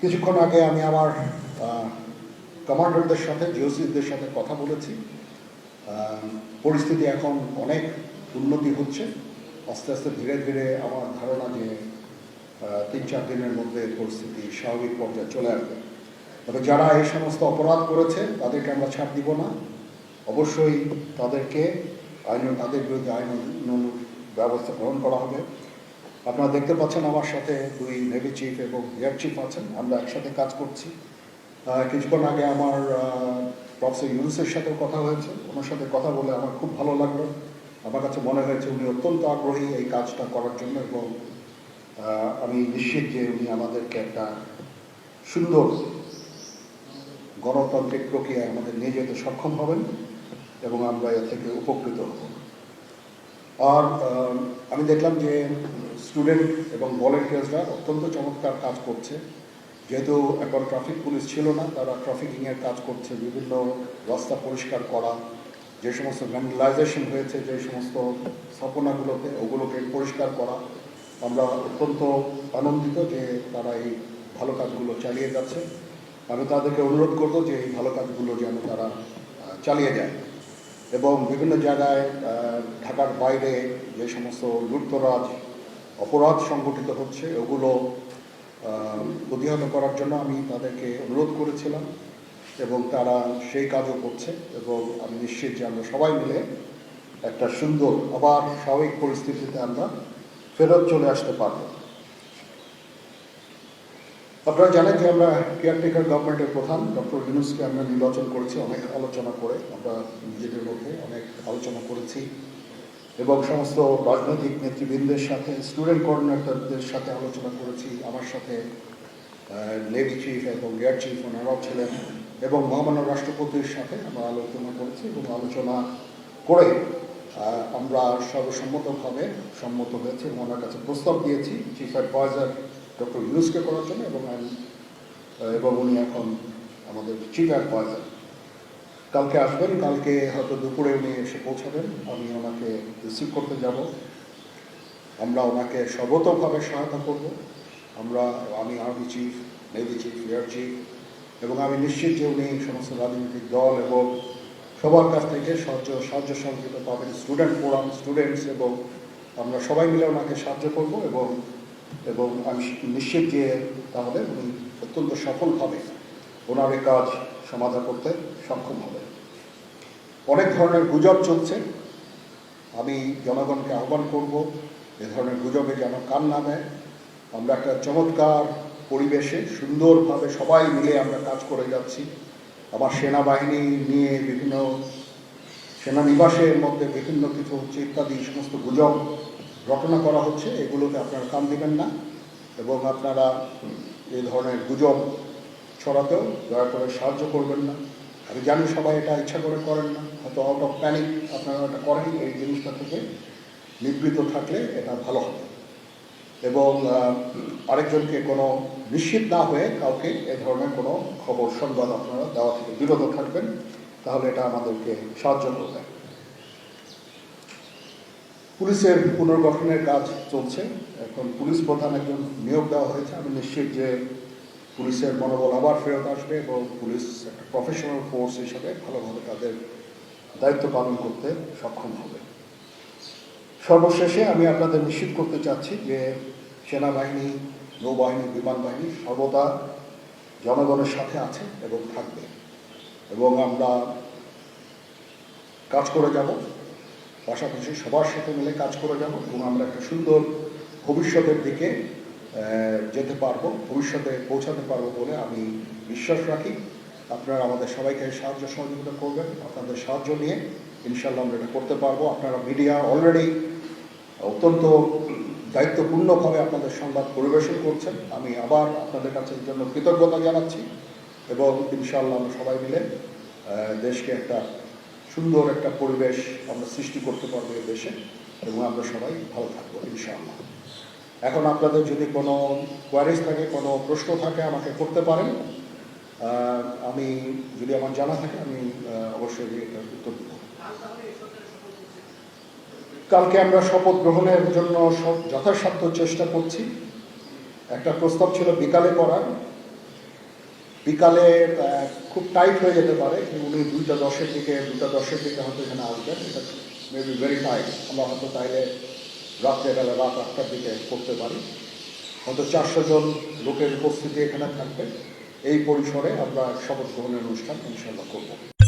কিছুক্ষণ আগে আমি আমার কমান্ডারদের সাথে, জিওসিদের সাথে কথা বলেছি। পরিস্থিতি এখন অনেক উন্নতি হচ্ছে। আস্তে আস্তে ধীরে ধীরে আমার ধারণা যে তিন চার দিনের মধ্যে পরিস্থিতি স্বাভাবিক পর্যায়ে চলে আসবে। তবে যারা এই সমস্ত অপরাধ করেছে, তাদেরকে আমরা ছাড় দিব না। অবশ্যই তাদেরকে আইন, তাদের বিরুদ্ধে আইন ব্যবস্থা গ্রহণ করা হবে। আপনারা দেখতে পাচ্ছেন আমার সাথে দুই নেভি চিফ এবং এয়ার চিফ আছেন, আমরা একসাথে কাজ করছি। কিছুক্ষণ আগে আমার প্রফেসর ইউনুসের সাথেও কথা হয়েছে। ওনার সাথে কথা বলে আমার খুব ভালো লাগল। আমার কাছে মনে হয়েছে উনি অত্যন্ত আগ্রহী এই কাজটা করার জন্য এবং আমি নিশ্চিত যে উনি আমাদেরকে একটা সুন্দর গণতান্ত্রিক প্রক্রিয়ায় আমাদের নিয়ে যেতে সক্ষম হবেন এবং আমরা এ থেকে উপকৃত হব। আর আমি দেখলাম যে স্টুডেন্ট এবং ভলেন্টিয়ার্সরা অত্যন্ত চমৎকার কাজ করছে। যেহেতু এখন ট্রাফিক পুলিশ ছিল না, তারা ট্রাফিকিংয়ের কাজ করছে, বিভিন্ন রাস্তা পরিষ্কার করা, যে সমস্ত ভ্যান্ডালাইজেশন হয়েছে, যে সমস্ত স্থাপনাগুলোতে ওগুলোকে পরিষ্কার করা। আমরা অত্যন্ত আনন্দিত যে তারা এই ভালো কাজগুলো চালিয়ে যাচ্ছে। আমি তাদেরকে অনুরোধ করব যে এই ভালো কাজগুলো যেন তারা চালিয়ে যায়। এবং বিভিন্ন জায়গায় ঢাকার বাইরে যে সমস্ত লুটতরাজ অপরাধ সংগঠিত হচ্ছে, ওগুলো প্রতিহত করার জন্য আমি তাদেরকে অনুরোধ করেছিলাম এবং তারা সেই কাজও করছে এবং আমি নিশ্চিত যে আমরা সবাই মিলে একটা সুন্দর, আবার স্বাভাবিক পরিস্থিতিতে আমরা ফেরত চলে আসতে পারব। আপনারা জানেন যে আমরা কেয়ারটেকার গভর্নমেন্টের প্রধান, ডক্টর ইউনুসকে আমরা নির্বাচন করেছি, অনেক আলোচনা করে আমরা নিজেদের মধ্যে অনেক আলোচনা করেছি। এবং সমস্ত রাজনৈতিক নেতৃবৃন্দের সাথে স্টুডেন্ট কোঅর্ডিনেটরদের সাথে আলোচনা করেছি। আমার সাথে নেভি চিফ এবং এয়ার চিফ ওনারাও ছিলেন এবং মহামান্য রাষ্ট্রপতির সাথে আমরা আলোচনা করেছি এবং আলোচনা করে আমরা সর্বসম্মতভাবে সম্মত হয়েছি এবং ওনার কাছে প্রস্তাব দিয়েছি চিফ অ্যাডভাইজার ডক্টর ইউনুসকে করার জন্য এবং এবং উনি এখন আমাদের চিফ অ্যাডভাইজার কালকে আসবেন, কালকে হয়তো দুপুরে উনি এসে পৌঁছাবেন। আমি ওনাকে রিসিভ করতে যাব। আমরা ওনাকে সর্বতভাবে সহায়তা করব। আমরা, আমি army chief navy chief air chief এবং আমি নিশ্চিত যে উনি সমস্ত রাজনৈতিক দল এবং সবার কাছ থেকে সাহায্য সাহায্য সহযোগিতা পাবেন স্টুডেন্ট ফোরাম স্টুডেন্টস এবং আমরা সবাই মিলে ওনাকে সাহায্য করব এবং এবং আমি নিশ্চিত যে তাহলে উনি অত্যন্ত সফলভাবে ওনার এই কাজ সমাধান করতে সক্ষম হবে। অনেক ধরনের গুজব চলছে। আমি জনগণকে আহ্বান করব, এ ধরনের গুজবে যেন কান না দেয়। আমরা একটা চমৎকার পরিবেশে সুন্দরভাবে সবাই মিলে আমরা কাজ করে যাচ্ছি। আমার সেনাবাহিনী নিয়ে বিভিন্ন সেনানিবাসের মধ্যে বিভিন্ন কিছু হচ্ছে ইত্যাদি সমস্ত গুজব রটনা করা হচ্ছে। এগুলোতে আপনারা কান দেবেন না। এবং আপনারা এ ধরনের গুজব ছড়াতেও দয়া করে সাহায্য করবেন না। আমি জানি সবাই এটা ইচ্ছা করে করেন না। হয়তো আউট অফ প্যানিক আপনারা এটা করেন, এই জিনিসটা থেকে নিবৃত থাকলে এটা ভালো হবে। এবং আরেকজনকে কোনো নিশ্চিত না হয়ে কাউকে এ ধরনের কোনো খবর, সংবাদ আপনারা দেওয়া থেকে বিরত থাকবেন, তাহলে এটা আমাদেরকে সাহায্য করবে। পুলিশের পুনর্গঠনের কাজ চলছে। এখন পুলিশ প্রধান একজন নিয়োগ দেওয়া হয়েছে। আমি নিশ্চিত যে পুলিশের মনোবল আবার ফেরত আসবে এবং পুলিশ একটা প্রফেশনাল ফোর্স হিসাবে ভালোভাবে তাদের দায়িত্ব পালন করতে সক্ষম হবে। সর্বশেষে আমি আপনাদের নিশ্চিত করতে চাচ্ছি যে সেনাবাহিনী, নৌবাহিনী বিমান বাহিনী সর্বদা জনগণের সাথে আছে এবং থাকবে এবং আমরা কাজ করে যাব। পাশাপাশি সবার সাথে মিলে কাজ করে যাব এবং আমরা একটা সুন্দর ভবিষ্যতের দিকে যেতে পারব, ভবিষ্যতে পৌঁছাতে পারব বলে আমি বিশ্বাস রাখি। আপনারা আমাদের সবাইকে সাহায্য সহযোগিতা করবেন, আপনাদের সাহায্য নিয়ে ইনশাল্লাহ আমরা এটা করতে পারব। আপনারা মিডিয়া অলরেডি অত্যন্ত দায়িত্বপূর্ণভাবে আপনাদের সংবাদ পরিবেশন করছেন। আমি আবার আপনাদের কাছে এর জন্য কৃতজ্ঞতা জানাচ্ছি এবং ইনশাআল্লাহ আমরা সবাই মিলে দেশকে একটা সুন্দর একটা পরিবেশ আমরা সৃষ্টি করতে পারব এই দেশে এবং আমরা সবাই ভালো থাকব ইনশাআল্লাহ। এখন আপনাদের যদি কোনো কোয়ারিজ থাকে, কোনো প্রশ্ন থাকে, আমাকে করতে পারেন। আমি যদি আমার জানা থাকে, আমি অবশ্যই উত্তর দেবো। কালকে আমরা শপথ গ্রহণের জন্য যথাসাধ্য চেষ্টা করছি। একটা প্রস্তাব ছিল বিকালে করার। বিকালে খুব টাইট হয়ে যেতে পারে উনি দুইটা দশের দিকে দুটা দশের দিকে হয়তো এখানে আসবেন। এটা মেবি ভেরি টাইট আমরা হয়তো তাইলে রাত্রেবেলা রাত আটটার দিকে করতে পারি। অন্তত চারশো জন লোকের উপস্থিতি এখানে থাকবে। এই পরিসরে আমরা শপথ গ্রহণের অনুষ্ঠান ইনশাল্লাহ করব।